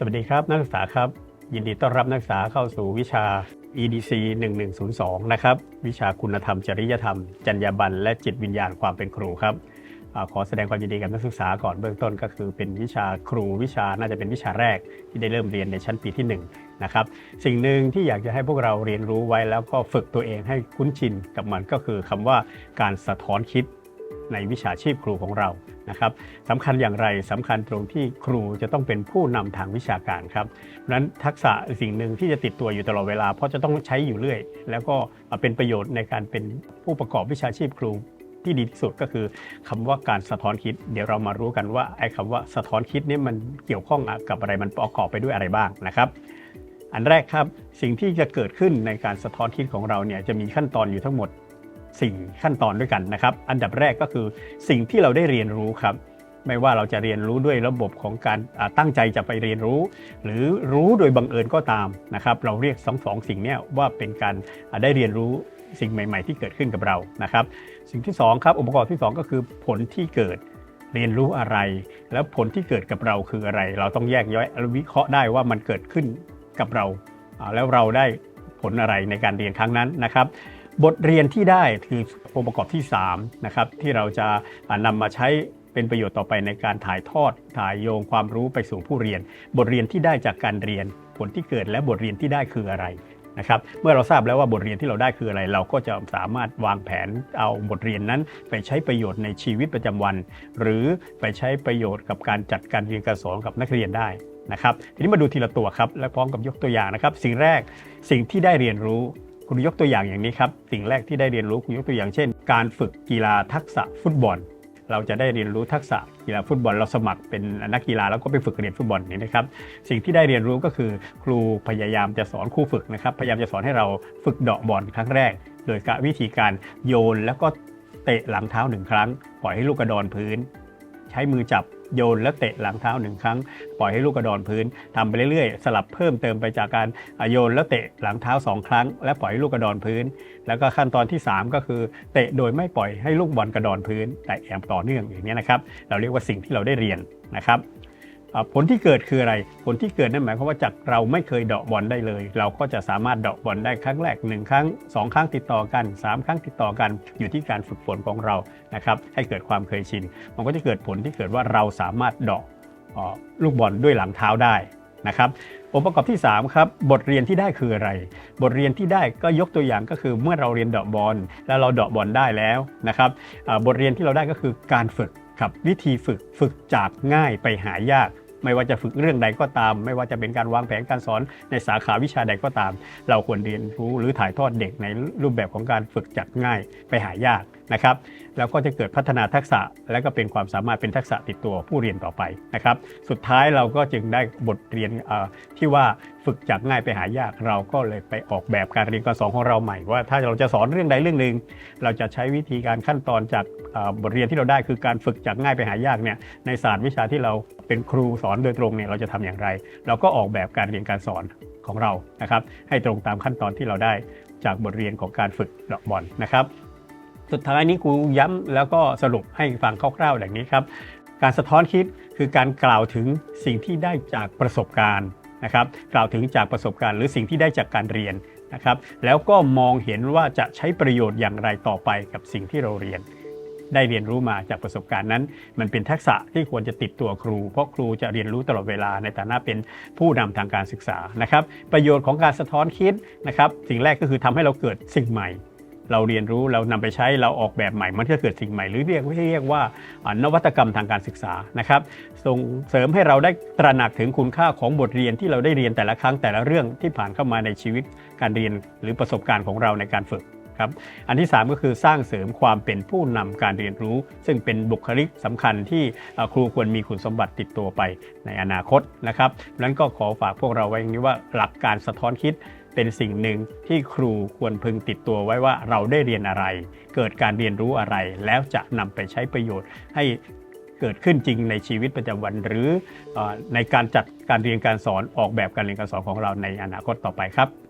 สวัสดีครับนักศึกษาครับ ยินดีต้อนรับนักศึกษาเข้าสู่วิชา EDC 1102 นะครับ วิชาคุณธรรม จริยธรรม จรรยาบรรณและจิตวิญญาณความเป็นครูครับขอแสดงความยินดีกับนักศึกษาก่อนเบื้องต้นก็คือเป็นวิชาครูวิชาน่าจะเป็นวิชาแรกที่ได้เริ่มเรียนในชั้นปีที่1นะครับสิ่งหนึ่งที่อยากจะให้พวกเราเรียนรู้ไว้แล้วก็ฝึกตัวเองให้คุ้นชินกับมันก็คือคำว่าการสะท้อนคิด ในวิชาชีพครูของเรานะครับสำคัญอย่างไรสำคัญตรงที่ครูจะต้องเป็นผู้นำทางวิชาการครับเพราะฉะนั้นทักษะสิ่งหนึ่งที่จะติดตัวอยู่ตลอดเวลา เพราะจะต้องใช้อยู่เรื่อย แล้วก็เป็นประโยชน์ในการเป็นผู้ประกอบวิชาชีพครูที่ดีที่สุดก็คือคำว่าการสะท้อนคิด เดี๋ยวเรามารู้กันว่าไอ้คำว่าสะท้อนคิดนี่มันเกี่ยวข้องกับอะไรมันประกอบไปด้วยอะไรบ้างนะครับอันแรกครับสิ่งที่จะเกิดขึ้นในการสะท้อนคิดของเราเนี่ยจะมีขั้นตอนอยู่ทั้งหมด สิ่งขั้นตอนด้วยกันนะครับ อันดับแรกก็คือสิ่งที่เราได้เรียนรู้ครับ ไม่ว่าเราจะเรียนรู้ด้วยระบบของการตั้งใจจะไปเรียนรู้ หรือรู้โดยบังเอิญก็ตามนะครับ เราเรียกสองสองสิ่งนี้ว่าเป็นการได้เรียนรู้สิ่งใหม่ ๆ ที่เกิดขึ้นกับเรานะครับ สิ่งที่สองครับองค์ประกอบที่สองก็คือผลที่เกิดเรียนรู้อะไร แล้วผลที่เกิดกับเราคืออะไร เราต้องแยกย่อยวิเคราะห์ได้ว่ามันเกิดขึ้นกับเรา แล้วเราได้ผลอะไรในการเรียนครั้งนั้นนะครับ บทเรียนที่ได้คือองค์ประกอบที่3นะครับที่เราจะอ่านำมาใช้เป็นประโยชน์ต่อไปในการถ่ายทอดถ่ายโยงความรู้ไปสู่ผู้เรียน บทเรียนที่ได้จากการเรียนผลที่เกิดและบทเรียนที่ได้คืออะไรนะครับเมื่อเราทราบแล้วว่าบทเรียนที่เราได้คืออะไร เราก็จะสามารถวางแผนเอาบทเรียนนั้นไปใช้ประโยชน์ในชีวิตประจำวัน หรือไปใช้ประโยชน์กับการจัดการเรียนการสอนกับนักเรียนได้นะครับทีนี้มาดูทีละตัวครับและพร้อมกับยกตัวอย่างนะครับ สิ่งแรกสิ่งที่ได้เรียนรู้ คุณยกตัวอย่างอย่างนี้ครับ สิ่งแรกที่ได้เรียนรู้คุณยกตัวอย่างเช่น การฝึกกีฬาทักษะฟุตบอล เราจะได้เรียนรู้ทักษะกีฬาฟุตบอล เราสมัครเป็นนักกีฬาแล้วก็ไปฝึกเรียนฟุตบอลนี่นะครับ สิ่งที่ได้เรียนรู้ก็คือ ครูพยายามจะสอนครูฝึกนะครับ พยายามจะสอนให้เราฝึกเดาะบอลครั้งแรก โดยการวิธีการโยนแล้วก็เตะหลังเท้าหนึ่งครั้ง ปล่อยให้ลูกกระดอนพื้น ใช้มือจับ โยนแล้วเตะหลังเท้าหนึ่งครั้ง ปล่อยให้ลูกกระดอนพื้นทำไปเรื่อยๆ สลับเพิ่มเติมไปจากการโยนแล้วเตะหลังเท้าสองครั้ง และปล่อยให้ลูกกระดอนพื้น แล้วก็ขั้นตอนที่ 3 ก็คือเตะโดยไม่ปล่อยให้ลูกบอลกระดอนพื้น แต่แอมต่อเนื่องอย่างนี้นะครับ เราเรียกว่าสิ่งที่เราได้เรียนนะครับ ผลที่เกิดคืออะไร ผลที่เกิดนั่นหมายความว่าจากเราไม่เคยเดาะบอลได้เลย เราก็จะสามารถเดาะบอลได้ครั้งแรก 1 ครั้ง 2 ครั้งติดต่อกัน 3 ครั้งติดต่อกัน อยู่ที่การฝึกฝนของเรานะครับให้เกิดความเคยชิน มันก็จะเกิดผลที่เกิดว่าเราสามารถเดาะลูกบอลด้วยหลังเท้าได้นะครับองค์ประกอบที่3ครับบทเรียนที่ได้คืออะไร บทเรียนที่ได้ก็ยกตัวอย่างก็คือเมื่อเราเรียนเดาะบอลแล้วเราเดาะบอลได้แล้วนะครับบทเรียนที่เราได้ก็คือการฝึก ครับวิธีฝึกฝึกจากง่ายไปหายาก ไม่ว่าจะฝึกเรื่องใดก็ตาม ไม่ว่าจะเป็นการวางแผนการสอนในสาขาวิชาใดก็ตาม เราควรเรียนรู้หรือถ่ายทอดเด็กในรูปแบบของการฝึกจากง่ายไปหายากนะครับแล้วก็จะเกิดพัฒนาทักษะและก็เป็นความสามารถเป็นทักษะติดตัวผู้เรียนต่อไปนะครับ สุดท้ายเราก็จึงได้บทเรียนที่ว่าฝึกจากง่ายไปหายากเราก็เลยไปออกแบบการเรียนการสอนของเราใหม่ว่าถ้าเราจะสอนเรื่องใดเรื่องหนึ่งเราจะใช้วิธีการขั้นตอนจาก บทเรียนที่เราได้คือการฝึกจากง่ายไปหายากเนี่ยในศาสตร์วิชาที่เราเป็นครูสอนโดยตรงเนี่ยเราจะทำอย่างไร เราก็ออกแบบการเรียนการสอนของเรานะครับ ให้ตรงตามขั้นตอนที่เราได้จากบทเรียนของการฝึกเดอกบอลนะครับ สุดท้ายนี้ครูย้ำแล้วก็สรุปให้ฟังคร่าวๆอย่างนี้ครับการสะท้อนคิดคือการกล่าวถึงสิ่งที่ได้จากประสบการณ์นะครับ กล่าวถึงจากประสบการณ์ หรือสิ่งที่ได้จากการเรียนนะครับ แล้วก็มองเห็นว่าจะใช้ประโยชน์อย่างไรต่อไปกับสิ่งที่เราเรียน ได้เรียนรู้มาจากประสบการณ์นั้น มันเป็นทักษะที่ควรจะติดตัวครู เพราะครูจะเรียนรู้ตลอดเวลาในฐานะเป็นผู้นำทางการศึกษานะครับ ประโยชน์ของการสะท้อนคิดนะครับสิ่งแรกก็คือทำให้เราเกิดสิ่งใหม่ เราเรียนรู้เรานำไปใช้เราออกแบบใหม่มันก็เกิดสิ่งใหม่หรือเรียกเรียกว่านวัตกรรมทางการศึกษานะครับ ส่งเสริมให้เราได้ตระหนักถึงคุณค่าของบทเรียนที่เราได้เรียนแต่ละครั้งแต่ละเรื่องที่ผ่านเข้ามาในชีวิตการเรียนหรือประสบการณ์ของเราในการฝึก ครับอันที่ 3 ก็คือสร้างเสริมความเป็นผู้นำการเรียนรู้ ซึ่งเป็นบุคลิกสำคัญที่ครูควรมีคุณสมบัติติดตัวไปในอนาคตนะครับนั้นก็ขอฝากพวกเราไว้อย่างนี้ว่าหลักการสะท้อนคิดเป็นสิ่งหนึ่งที่ครูควรพึงติดตัวไว้ว่าเราได้เรียนอะไร เกิดการเรียนรู้อะไร แล้วจะนำไปใช้ประโยชน์ให้เกิดขึ้นจริงในชีวิตประจำวัน หรือในการจัดการเรียนการสอนออกแบบการเรียนการสอนของเราในอนาคตต่อไปครับ